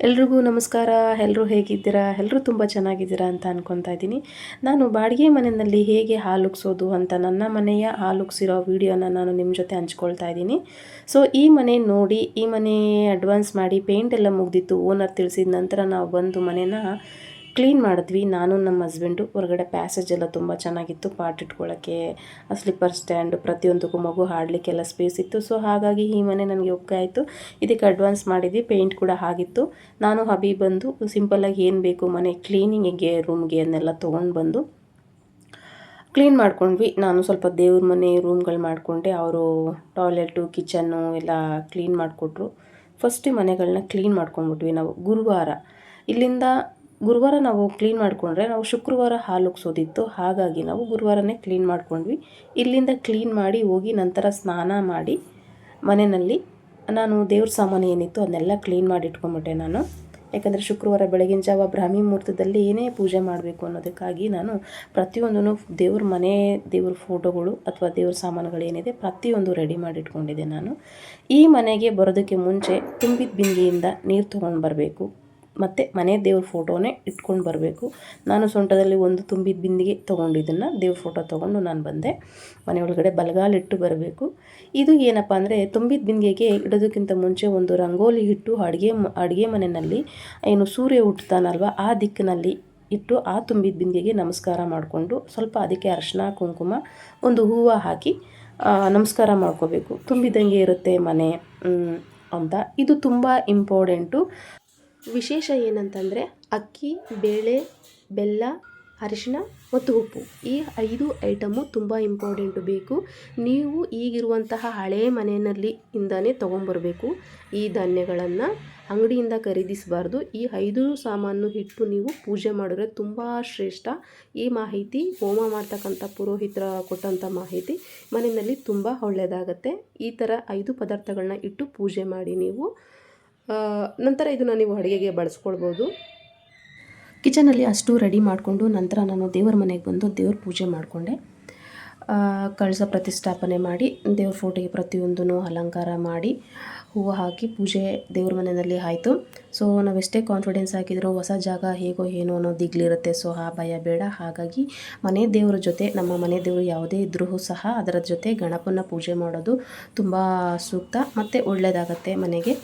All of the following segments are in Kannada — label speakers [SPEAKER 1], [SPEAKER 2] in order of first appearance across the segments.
[SPEAKER 1] ಎಲ್ರಿಗೂ ನಮಸ್ಕಾರ. ಎಲ್ಲರೂ ಹೇಗಿದ್ದೀರಾ? ಎಲ್ಲರೂ ತುಂಬ ಚೆನ್ನಾಗಿದ್ದೀರಾ ಅಂತ ಅನ್ಕೊತಾ ಇದ್ದೀನಿ. ನಾನು ಬಾಡಿಗೆ ಮನೆಯಲ್ಲಿ ಹೇಗೆ ಹಾಲುಗ್ಸೋದು ಅಂತ ನನ್ನ ಮನೆಯ ಹಾಲುಗ್ಸಿರೋ ವೀಡಿಯೋನ ನಾನು ನಿಮ್ಮ ಜೊತೆ ಹಂಚ್ಕೊಳ್ತಾ ಇದ್ದೀನಿ. ಸೊ ಈ ಮನೆ ನೋಡಿ, ಈ ಮನೆ ಅಡ್ವಾನ್ಸ್ ಮಾಡಿ ಪೇಂಟ್ ಎಲ್ಲ ಮುಗ್ದಿತ್ತು. ಓನರ್ ತಿಳಿಸಿದ ನಂತರ ನಾವು ಬಂದು ಮನೇನ ಕ್ಲೀನ್ ಮಾಡಿದ್ವಿ. ನಾನು ನಮ್ಮ ಹಸ್ಬೆಂಡು ಹೊರಗಡೆ ಪ್ಯಾಸೇಜ್ ಎಲ್ಲ ತುಂಬ ಚೆನ್ನಾಗಿತ್ತು. ಪಾಟ್ ಇಟ್ಕೊಳ್ಳೋಕ್ಕೆ ಸ್ಲಿಪ್ಪರ್ ಸ್ಟ್ಯಾಂಡ್ ಪ್ರತಿಯೊಂದಕ್ಕೂ ಮಗು ಹಾಡಲಿಕ್ಕೆಲ್ಲ ಸ್ಪೇಸ್ ಇತ್ತು. ಸೊ ಹಾಗಾಗಿ ಈ ಮನೆ ನನಗೆ ಒಪ್ಪಿಗೆ ಆಯಿತು. ಇದಕ್ಕೆ ಅಡ್ವಾನ್ಸ್ ಮಾಡಿದ್ವಿ. ಪೇಂಟ್ ಕೂಡ ಆಗಿತ್ತು. ನಾನು, ಹಬಿ ಬಂದು ಸಿಂಪಲ್ಲಾಗಿ ಏನು ಬೇಕು ಮನೆ ಕ್ಲೀನಿಂಗಿಗೆ ರೂಮ್ಗೆ ಅದನ್ನೆಲ್ಲ ತೊಗೊಂಡು ಬಂದು ಕ್ಲೀನ್ ಮಾಡ್ಕೊಂಡ್ವಿ. ನಾನು ಸ್ವಲ್ಪ ದೇವ್ರ ಮನೆ ರೂಮ್ಗಳು ಮಾಡಿಕೊಂಡೆ. ಅವರು ಟಾಯ್ಲೆಟು ಕಿಚನ್ನು ಎಲ್ಲ ಕ್ಲೀನ್ ಮಾಡಿಕೊಟ್ರು. ಫಸ್ಟ್ ಮನೆಗಳನ್ನ ಕ್ಲೀನ್ ಮಾಡ್ಕೊಂಡ್ಬಿಟ್ವಿ ನಾವು ಗುರುವಾರ. ಇಲ್ಲಿಂದ ಗುರುವಾರ ನಾವು ಕ್ಲೀನ್ ಮಾಡಿಕೊಂಡ್ರೆ ನಾವು ಶುಕ್ರವಾರ ಹಾಲು ಉಗ್ಸೋದಿತ್ತು. ಹಾಗಾಗಿ ನಾವು ಗುರುವಾರನೇ ಕ್ಲೀನ್ ಮಾಡ್ಕೊಂಡ್ವಿ. ಇಲ್ಲಿಂದ ಕ್ಲೀನ್ ಮಾಡಿ ಹೋಗಿ ನಂತರ ಸ್ನಾನ ಮಾಡಿ ಮನೆಯಲ್ಲಿ ನಾನು ದೇವ್ರ ಸಾಮಾನು ಏನಿತ್ತು ಅದನ್ನೆಲ್ಲ ಕ್ಲೀನ್ ಮಾಡಿ ಇಟ್ಕೊಂಬಿಟ್ಟೆ ನಾನು. ಯಾಕಂದರೆ ಶುಕ್ರವಾರ ಬೆಳಗಿನ ಜಾವ ಬ್ರಾಹ್ಮಿ ಮುಹೂರ್ತದಲ್ಲಿ ಏನೇ ಪೂಜೆ ಮಾಡಬೇಕು ಅನ್ನೋದಕ್ಕಾಗಿ ನಾನು ಪ್ರತಿಯೊಂದೂ ದೇವ್ರ ಮನೆ, ದೇವ್ರ ಫೋಟೋಗಳು ಅಥವಾ ದೇವ್ರ ಸಾಮಾನುಗಳು ಏನಿದೆ ಪ್ರತಿಯೊಂದು ರೆಡಿ ಮಾಡಿ ಇಟ್ಕೊಂಡಿದ್ದೆ ನಾನು. ಈ ಮನೆಗೆ ಬರೋದಕ್ಕೆ ಮುಂಚೆ ತುಂಬಿದ ಬಿಂದಿಯಿಂದ ನೀರು ತೊಗೊಂಡು ಬರಬೇಕು. ಮತ್ತು ಮನೆ ದೇವ್ರ ಫೋಟೋನೇ ಇಟ್ಕೊಂಡು ಬರಬೇಕು. ನಾನು ಸೊಂಟದಲ್ಲಿ ಒಂದು ತುಂಬಿದ ಬಿಂದಿಗೆ ತೊಗೊಂಡಿದ್ದನ್ನು ದೇವ್ರ ಫೋಟೋ ತೊಗೊಂಡು ನಾನು ಬಂದೆ. ಮನೆ ಒಳಗಡೆ ಬಲಗಾಲಿಟ್ಟು ಬರಬೇಕು. ಇದು ಏನಪ್ಪ ಅಂದರೆ ತುಂಬಿದ ಬಿಂದಿಗೆಗೆ ಇಡೋದಕ್ಕಿಂತ ಮುಂಚೆ ಒಂದು ರಂಗೋಲಿ ಇಟ್ಟು ಅಡುಗೆ ಅಡುಗೆ ಮನೆಯಲ್ಲಿ ಏನು ಸೂರ್ಯ ಹುಟ್ಟುತ್ತಾನಲ್ವ ಆ ದಿಕ್ಕಿನಲ್ಲಿ ಇಟ್ಟು ಆ ತುಂಬಿದ ಬಿಂದಿಗೆಗೆ ನಮಸ್ಕಾರ ಮಾಡಿಕೊಂಡು ಸ್ವಲ್ಪ ಅದಕ್ಕೆ ಅರಶಿನ ಕುಂಕುಮ, ಒಂದು ಹೂವು ಹಾಕಿ ನಮಸ್ಕಾರ ಮಾಡ್ಕೋಬೇಕು. ತುಂಬಿದಂಗೆ ಇರುತ್ತೆ ಮನೆ ಅಂತ. ಇದು ತುಂಬ ಇಂಪಾರ್ಟೆಂಟು ವಿಶೇಷ ಏನಂತಂದರೆ ಅಕ್ಕಿ, ಬೇಳೆ, ಬೆಲ್ಲ ಅರಿಶಿನ ಮತ್ತು ಉಪ್ಪು. ಈ ಐದು ಐಟಮು ತುಂಬ ಇಂಪಾರ್ಟೆಂಟು ಬೇಕು. ನೀವು ಈಗಿರುವಂತಹ ಹಳೇ ಮನೆಯಲ್ಲಿ ಇಂದನೇ ತೊಗೊಂಬರಬೇಕು. ಈ ಧಾನ್ಯಗಳನ್ನು ಅಂಗಡಿಯಿಂದ ಖರೀದಿಸಬಾರ್ದು. ಈ ಐದು ಸಾಮಾನು ಇಟ್ಟು ನೀವು ಪೂಜೆ ಮಾಡಿದ್ರೆ ತುಂಬ ಶ್ರೇಷ್ಠ. ಈ ಮಾಹಿತಿ ಹೋಮ ಮಾಡ್ತಕ್ಕಂಥ ಪುರೋಹಿತರ ಕೊಟ್ಟಂಥ ಮಾಹಿತಿ ಮನೆಯಲ್ಲಿ ತುಂಬ ಒಳ್ಳೆಯದಾಗತ್ತೆ. ಈ ಥರ ಐದು ಪದಾರ್ಥಗಳನ್ನ ಇಟ್ಟು ಪೂಜೆ ಮಾಡಿ ನೀವು ನಂತರ ಇದನ್ನು ನೀವು ಅಡುಗೆಗೆ ಬಳಸ್ಕೊಳ್ಬೋದು. ಕಿಚನಲ್ಲಿ ಅಷ್ಟು ರೆಡಿ ಮಾಡಿಕೊಂಡು ನಂತರ ನಾನು ದೇವರ ಮನೆಗೆ ಬಂದು ದೇವ್ರ ಪೂಜೆ ಮಾಡಿಕೊಂಡೆ. ಕಳಸ ಪ್ರತಿಷ್ಠಾಪನೆ ಮಾಡಿ, ದೇವ್ರ ಫೋಟೋಗೆ ಪ್ರತಿಯೊಂದೂ ಅಲಂಕಾರ ಮಾಡಿ, ಹೂವು ಹಾಕಿ ಪೂಜೆ ದೇವ್ರ ಮನೆಯಲ್ಲಿ ಆಯಿತು. ಸೊ ನಾವೆಷ್ಟೇ ಕಾನ್ಫಿಡೆನ್ಸ್ ಹಾಕಿದರೂ ಹೊಸ ಜಾಗ ಹೇಗೋ ಏನೋ ಅನ್ನೋ ದಿಗ್ಲಿರುತ್ತೆ. ಸೊ ಆ ಭಯ ಬೇಡ. ಹಾಗಾಗಿ ಮನೆ ದೇವರ ಜೊತೆ, ನಮ್ಮ ಮನೆ ದೇವರು ಯಾವುದೇ ಇದ್ರೂ ಸಹ ಅದರ ಜೊತೆ ಗಣಪನ ಪೂಜೆ ಮಾಡೋದು ತುಂಬ ಸೂಕ್ತ ಮತ್ತು ಒಳ್ಳೆಯದಾಗತ್ತೆ ಮನೆಗೆ.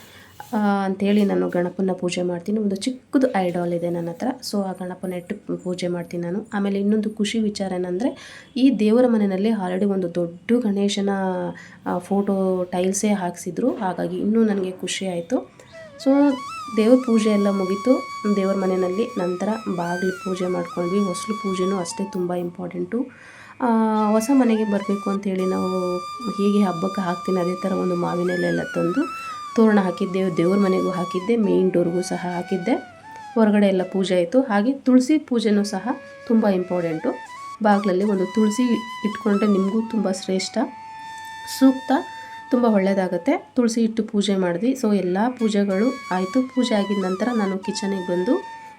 [SPEAKER 1] ಅಂಥೇಳಿ ನಾನು ಗಣಪನ ಪೂಜೆ ಮಾಡ್ತೀನಿ. ಒಂದು ಚಿಕ್ಕದು ಐಡಾಲ್ ಇದೆ ನನ್ನ ಹತ್ರ. ಸೊ ಆ ಗಣಪನ ಇಟ್ಟು ಪೂಜೆ ಮಾಡ್ತೀನಿ ನಾನು. ಆಮೇಲೆ ಇನ್ನೊಂದು ಖುಷಿ ವಿಚಾರ ಏನಂದರೆ, ಈ ದೇವರ ಮನೆಯಲ್ಲಿ ಆಲ್ರೆಡಿ ಒಂದು ದೊಡ್ಡ ಗಣೇಶನ ಫೋಟೋ ಟೈಲ್ಸೇ ಹಾಕ್ಸಿದ್ರು. ಹಾಗಾಗಿ ಇನ್ನೂ ನನಗೆ ಖುಷಿ ಆಯಿತು. ಸೊ ದೇವ್ರ ಪೂಜೆ ಎಲ್ಲ ಮುಗೀತು. ದೇವ್ರ ಮನೆಯಲ್ಲಿ ನಂತರ ಬಾಗಿಲು ಪೂಜೆ ಮಾಡ್ಕೊಂಡ್ವಿ. ಹೊಸಲು ಪೂಜೆನೂ ಅಷ್ಟೇ ತುಂಬ ಇಂಪಾರ್ಟೆಂಟು ಹೊಸ ಮನೆಗೆ ಬರಬೇಕು ಅಂತೇಳಿ ನಾವು ಹೀಗೆ ಹಬ್ಬಕ್ಕೆ ಹಾಕ್ತೀನಿ. ಅದೇ ಥರ ಒಂದು ಮಾವಿನ ಎಲೆ ತಂದು. ತೋರಣ ಹಾಕಿದ್ದೆ, ದೇವ್ರ ಮನೆಗೂ ಹಾಕಿದ್ದೆ ಮೇಯ್ನ್ ಡೋರ್ಗೂ ಸಹ ಹಾಕಿದ್ದೆ. ಹೊರಗಡೆ ಎಲ್ಲ ಪೂಜೆ ಆಯಿತು. ಹಾಗೆ ತುಳಸಿ ಪೂಜೆನೂ ಸಹ ತುಂಬ ಇಂಪಾರ್ಟೆಂಟು ಬಾಗಿಲಲ್ಲಿ ಒಂದು ತುಳಸಿ ಇಟ್ಕೊಂಡ್ರೆ ನಿಮಗೂ ತುಂಬ ಶ್ರೇಷ್ಠ. ಸೂಕ್ತ, ತುಂಬ ಒಳ್ಳೆಯದಾಗುತ್ತೆ ತುಳಸಿ ಇಟ್ಟು ಪೂಜೆ ಮಾಡಿದ್ವಿ. ಸೊ ಎಲ್ಲ ಪೂಜೆಗಳು ಆಯಿತು. ಪೂಜೆ ಆಗಿದ ನಂತರ ನಾನು ಕಿಚನಿಗೆ ಬಂದು,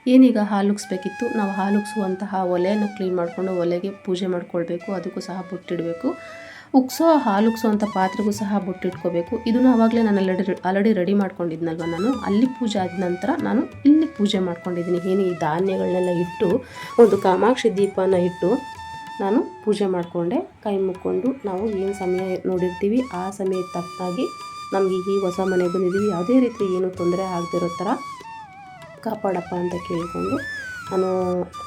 [SPEAKER 1] ಏನೀಗ ಹಾಲುಗ್ಸ್ಬೇಕಿತ್ತು ನಾವು ಹಾಲುಗ್ಸುವಂತಹ ಒಲೆಯನ್ನು ಕ್ಲೀನ್ ಮಾಡಿಕೊಂಡು ಒಲೆಗೆ ಪೂಜೆ ಮಾಡ್ಕೊಳ್ಬೇಕು. ಅದಕ್ಕೂ ಸಹ ಬುಟ್ಟಿಡಬೇಕು. ಉಗ್ಸೋ ಹಾಲು ಅಂತ ಪಾತ್ರೆಗೂ ಸಹ ಬೊಟ್ಟಿಟ್ಕೋಬೇಕು. ಇದನ್ನು ಆವಾಗಲೇ ನಾನು ಆಲ್ರೆಡಿ ಆಲ್ರೆಡಿ ರೆಡಿ ಮಾಡ್ಕೊಂಡಿದ್ನಲ್ವ ನಾನು? ಅಲ್ಲಿ ಪೂಜೆ ಆದ ನಂತರ ನಾನು ಇಲ್ಲಿ ಪೂಜೆ ಮಾಡ್ಕೊಂಡಿದ್ದೀನಿ. ಏನು ಈ ಧಾನ್ಯಗಳನ್ನೆಲ್ಲ ಇಟ್ಟು, ಒಂದು ಕಾಮಾಕ್ಷಿ ದೀಪನ ಇಟ್ಟು ನಾನು ಪೂಜೆ ಮಾಡಿಕೊಂಡೆ. ಕೈ ಮುಕ್ಕೊಂಡು ನಾವು ಏನು ಸಮಯ ನೋಡಿರ್ತೀವಿ, ಆ ಸಮಯಕ್ಕೆ ತಕ್ಕಾಗಿ ನಮಗೆ ಈ ಹೊಸ ಮನೆಗೆ ಬಂದಿದ್ದೀವಿ. ಯಾವುದೇ ರೀತಿ ಏನು ತೊಂದರೆ ಆಗದಿರೋ ಥರ ಕಾಪಾಡಪ್ಪ ಅಂತ ಕೇಳಿಕೊಂಡು ನಾನು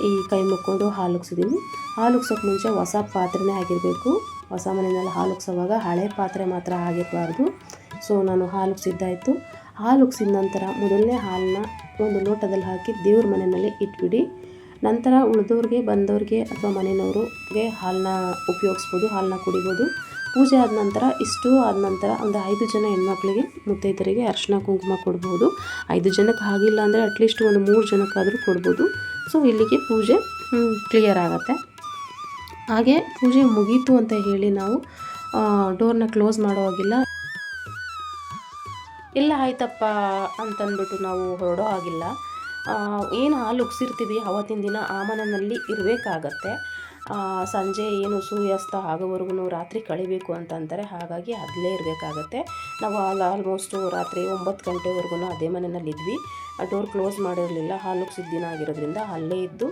[SPEAKER 1] ಈ ಕೈ ಮುಕ್ಕೊಂಡು ಹಾಲುಗ್ಸಿದ್ದೀನಿ ಹಾಲುಗ್ಸೋಕ್ಕೆ ಮುಂಚೆ ಹೊಸ ಪಾತ್ರೆನೇ ಆಗಿರಬೇಕು. ಹೊಸ ಮನೆಯಲ್ಲಿ ಹಾಲು ಉಗ್ಸೋವಾಗ ಹಳೆ ಪಾತ್ರೆ ಮಾತ್ರ ಆಗಿರಬಾರ್ದು. ಸೊ, ನಾನು ಹಾಲು ಉಗ್ಸಿದ್ದಾಯಿತು. ಹಾಲು ಉಗ್ಸಿದ ನಂತರ ಮೊದಲನೇ ಹಾಲನ್ನ ಒಂದು ಲೋಟದಲ್ಲಿ ಹಾಕಿ ದೇವ್ರ ಮನೆಯಲ್ಲಿ ಇಟ್ಬಿಡಿ. ನಂತರ ಉಳಿದವ್ರಿಗೆ ಬಂದವ್ರಿಗೆ ಅಥವಾ ಮನೆಯವ್ರಿಗೆ ಹಾಲನ್ನ ಉಪಯೋಗಿಸ್ಬೋದು ಹಾಲನ್ನ ಕುಡಿಬೋದು. ಪೂಜೆ ಆದ ನಂತರ, ಇಷ್ಟು ಆದ ನಂತರ ಒಂದು ಐದು ಜನ ಹೆಣ್ಮಕ್ಳಿಗೆ ಮುತ್ತೈದರಿಗೆ ಅರ್ಶಿನ ಕುಂಕುಮ ಕೊಡ್ಬೋದು. ಐದು ಜನಕ್ಕೆ ಆಗಿಲ್ಲ ಅಂದರೆ ಅಟ್ಲೀಸ್ಟ್ ಒಂದು ಮೂರು ಜನಕ್ಕಾದರೂ ಕೊಡ್ಬೋದು. ಸೊ, ಇಲ್ಲಿಗೆ ಪೂಜೆ ಕ್ಲಿಯರ್ ಆಗುತ್ತೆ. ಹಾಗೆ ಪೂಜೆ ಮುಗೀತು ಅಂತ ಹೇಳಿ ನಾವು ಡೋರ್ನ ಕ್ಲೋಸ್ ಮಾಡೋ ಹಾಗಿಲ್ಲ. ಇಲ್ಲ ಆಯ್ತಪ್ಪ ಅಂತಂದ್ಬಿಟ್ಟು ನಾವು ಹೊರಡೋ ಆಗಿಲ್ಲ ಏನು ಹಾಲು ಉಗ್ಸಿರ್ತೀವಿ ಅವತ್ತಿನ ದಿನ ಆ ಮನೆಯಲ್ಲಿ ಇರಬೇಕಾಗತ್ತೆ ಸಂಜೆ ಏನು ಸೂರ್ಯಾಸ್ತ ಆಗೋವರೆಗೂ ರಾತ್ರಿ ಕಳಿಬೇಕು ಅಂತ ಅಂತಾರೆ, ಹಾಗಾಗಿ ಅಲ್ಲೇ ಇರಬೇಕಾಗತ್ತೆ. ನಾವು ಹಾಲು ಆಲ್ಮೋಸ್ಟು ರಾತ್ರಿ ಒಂಬತ್ತು ಗಂಟೆವರೆಗೂ ಅದೇ ಮನೆಯಲ್ಲಿದ್ವಿ. ಡೋರ್ ಕ್ಲೋಸ್ ಮಾಡಿರಲಿಲ್ಲ ಹಾಲುಕ್ಸಿದ ದಿನ ಆಗಿರೋದ್ರಿಂದ ಅಲ್ಲೇ ಇದ್ದು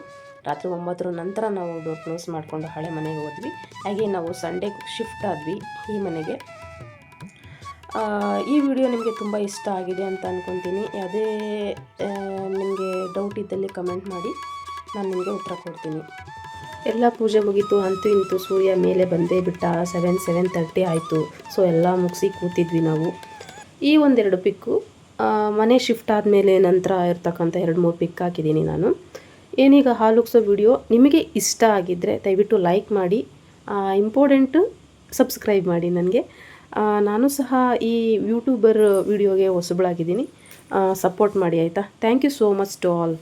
[SPEAKER 1] ರಾತ್ರಿ ಒಂಬತ್ತರ ನಂತರ ನಾವು ಡೋರ್ ಕ್ಲೋಸ್ ಮಾಡಿಕೊಂಡು ಹಳೆ ಮನೆಗೆ ಹೋದ್ವಿ. ಹಾಗೆ ನಾವು ಸಂಡೇ ಶಿಫ್ಟ್ ಆದ್ವಿ ಈ ಮನೆಗೆ. ಈ ವಿಡಿಯೋ ನಿಮಗೆ ತುಂಬ ಇಷ್ಟ ಆಗಿದೆ ಅಂತ ಅಂದ್ಕೊತೀನಿ ಯಾವುದೇ ನಿಮಗೆ ಡೌಟ್ ಇದ್ದಲ್ಲಿ ಕಮೆಂಟ್ ಮಾಡಿ, ನಾನು ನಿಮಗೆ ಉತ್ತರ ಕೊಡ್ತೀನಿ. ಎಲ್ಲ ಪೂಜೆ ಮುಗೀತು, ಅಂತೂ ಇಂತು ಸೂರ್ಯ ಮೇಲೆ ಬಂದೇ ಬಿಟ್ಟ ಸೆವೆನ್ ಸೆವೆನ್ ತರ್ಟಿ ಆಯಿತು. ಸೊ ಎಲ್ಲ ಮುಗಿಸಿ ಕೂತಿದ್ವಿ ನಾವು. ಈ ಒಂದೆರಡು ಪಿಕ್ಕು ಮನೆ ಶಿಫ್ಟ್ ಆದಮೇಲೆ ನಂತರ ಇರ್ತಕ್ಕಂಥ ಎರಡು ಮೂರು ಪಿಕ್ ಹಾಕಿದ್ದೀನಿ ನಾನು. ಏನೀಗ ಹಾಲುಕ್ಸೋ ವಿಡಿಯೋ ನಿಮಗೆ ಇಷ್ಟ ಆಗಿದ್ದರೆ ದಯವಿಟ್ಟು ಲೈಕ್ ಮಾಡಿ ಇಂಪಾರ್ಟೆಂಟು ಸಬ್ಸ್ಕ್ರೈಬ್ ಮಾಡಿ ನನಗೆ. ನಾನು ಸಹ ಈ ಯೂಟ್ಯೂಬರ್ ವಿಡಿಯೋಗೆ ಹೊಸಬಳಾಗಿದ್ದೀನಿ. ಸಪೋರ್ಟ್ ಮಾಡಿ, ಆಯಿತಾ? Thank you so much to all.